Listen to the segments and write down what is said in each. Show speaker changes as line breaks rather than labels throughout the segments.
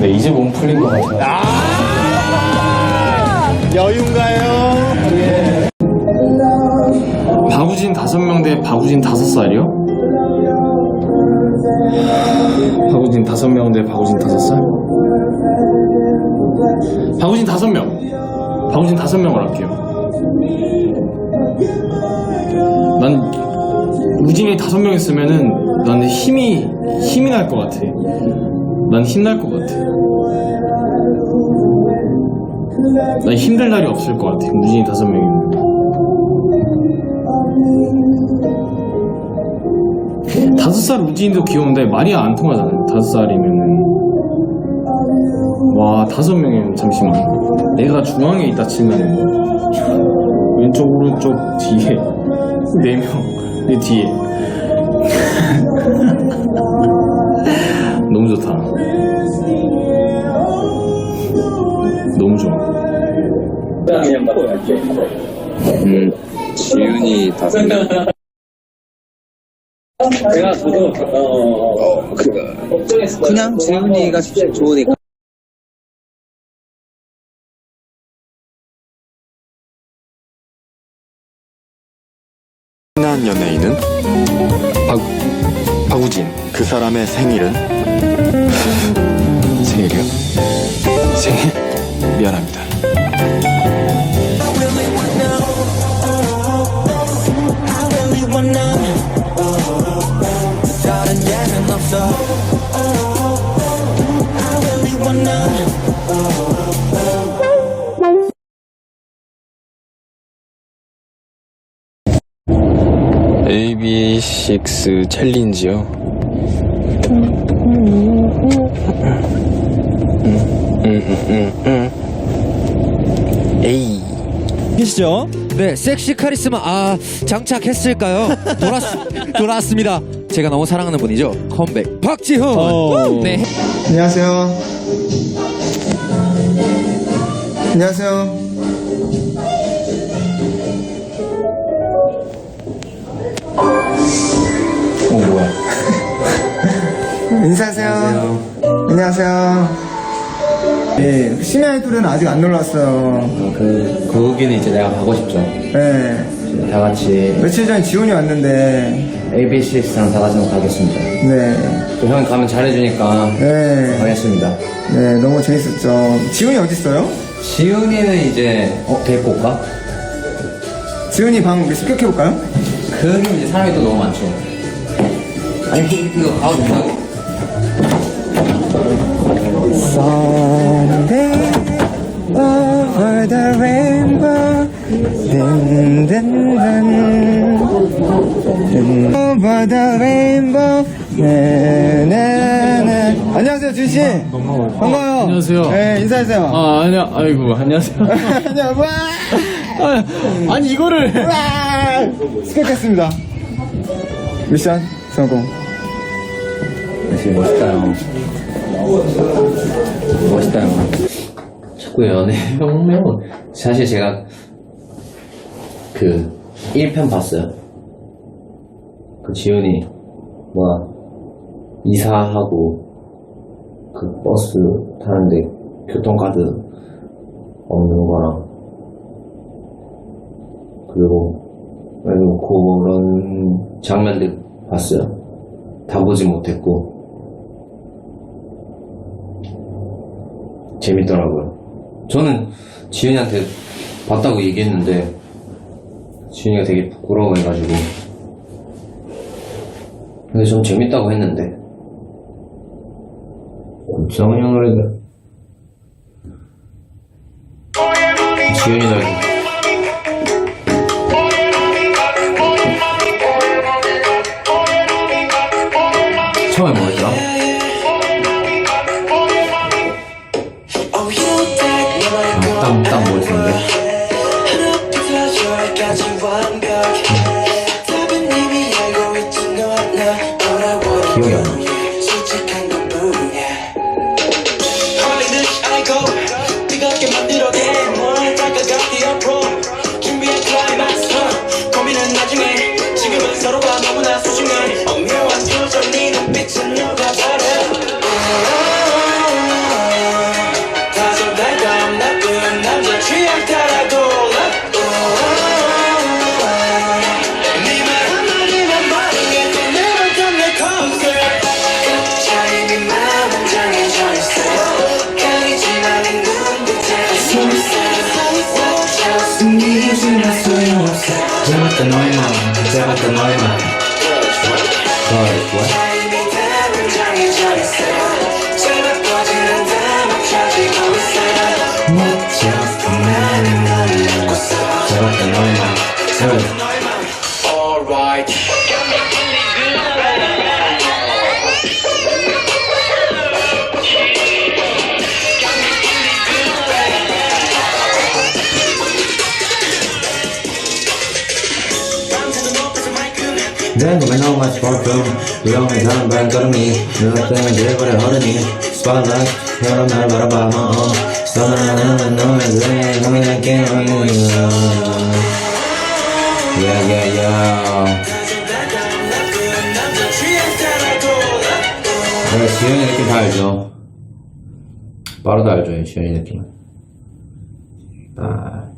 네, 이제 몸 풀린 것 같아요.
여유인가요? 예.
바구진 다섯 명대 바구진 다섯 살이요? 바구진 다섯 명대 바구진 다섯 살? 바구진 다섯 명. 바구진 다섯 명을 할게요. 난 우진이 다섯 명 있으면은 나는 힘이 힘이 날 것 같아. 난 힘날 것 같아. 난 힘들 날이 없을 것 같아. 우진이 다섯 명이면. 다섯 살 우진이도 귀여운데 말이 안 통하잖아요. 다섯 살이면은. 와, 다섯 명이면 잠시만. 내가 중앙에 있다 치면은 왼쪽, 오른쪽, 뒤에. 네 명. 내 뒤에. 너무 좋다. 너무 좋아.
음, 지윤이 다섯 명.
제가 저도 어, 걱정했어요.
그냥 지윤이가 좋으니까.
친한 연예인은 박, 박우진. 그 사람의 생일은 생일이요? 생일? 미안합니다. AB6 챌린지요. 에이.
계시죠?
네, 섹시 카리스마 아 장착했을까요? 돌았 돌아왔습니다. 제가 너무 사랑하는 분이죠. 컴백 박지훈.
어.
네.
안녕하세요. 안녕하세요.
어, 뭐야.
인사하세요. 안녕하세요. 예, 심야 아이돌은 아직 안 놀랐어요.
그, 거기는 이제 내가 가고 싶죠.
예,
다 같이
며칠 전에 지훈이 왔는데,
AB6랑 다 같이 한번 가겠습니다.
네,
또 형이 가면 잘해주니까
네,
가겠습니다.
네, 너무 재밌었죠. 지훈이 어딨어요?
지훈이는 이제, 어, 데리고 올까?
지훈이 방 우리 습격해볼까요?
그럼 이제 사람이 또 너무 많죠. 아니, 이거 가도 된다고?
씨. 반가워요.
안녕하세요.
네, 인사하세요.
아, 아니야, 아이고, 안녕하세요.
안녕, 와,
아, 아니, 이거를.
와, 스펙했습니다. 미션 성공.
역시 멋있다, 형. 멋있다, 형. 자꾸 연애 혁명. 사실 제가 그 1편 봤어요. 그 지훈이 뭐야 이사하고 그 버스 타는데 교통카드 없는 거랑 그리고 그리고 그런 장면들 봤어요. 다 보지 못했고 재밌더라고요. 저는 지훈이한테 봤다고 얘기했는데 지훈이가 되게 부끄러워해가지고 근데 좀 재밌다고 했는데 형을 해도 지훈이 널 처음에 뭐였더라? 아, 딱, 너무나 소중한 오묘한 표정 네 눈빛은 누가 다른 숨기지 않 소용없어 잡았다 너의 마음 잡았다 너의 마음 Then when all my spot boom We only come back to me 누가 때문에 제발에 흐르니 Spotlight 여러 날 바라봐 뭐 써나는 너의 왜 고민할게 너의 Yeah yeah yeah 내가 지현이 느낌 다 알죠? 빠르다 알죠, 지현이 느낌. 아.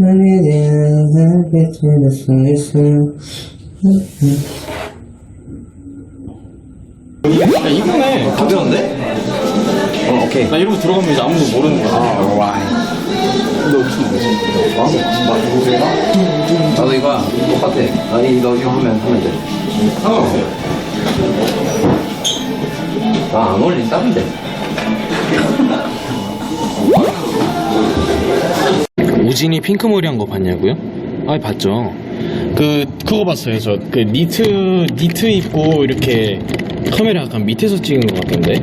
나에 대한 나에게 들을 수 있어
야 이쁘네 부드러운데? 어 오케이 나 이러고 들어가면 이제 아무도 모르는 거야 와 근데 없이 모르지 어? 나 누구세요?
나도 이거 똑같아 아니 너 이거 하면 하면 돼
상관없어요
나안 어울린다는데
유진이 핑크머리 한 거 봤냐고요? 아 봤죠. 그 그거 봤어요. 저 그 니트 니트 입고 이렇게 카메라 약간 밑에서 찍은 것 같던데.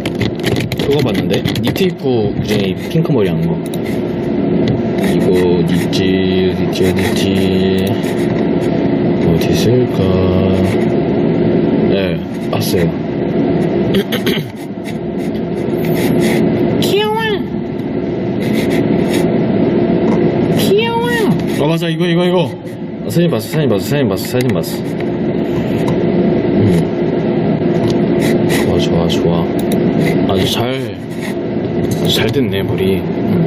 그거 봤는데 니트 입고 유진이 핑크머리 한 거. 이거 니트 니트 니트 어디 있을까? 네 봤어요. 맞아 이거 이거 이거 아, 사진 봤어 사진 봤어 사진 봤어 사진 봤어 음. 좋아 좋아 좋아 아주 잘 아주 잘 됐네 머리 음.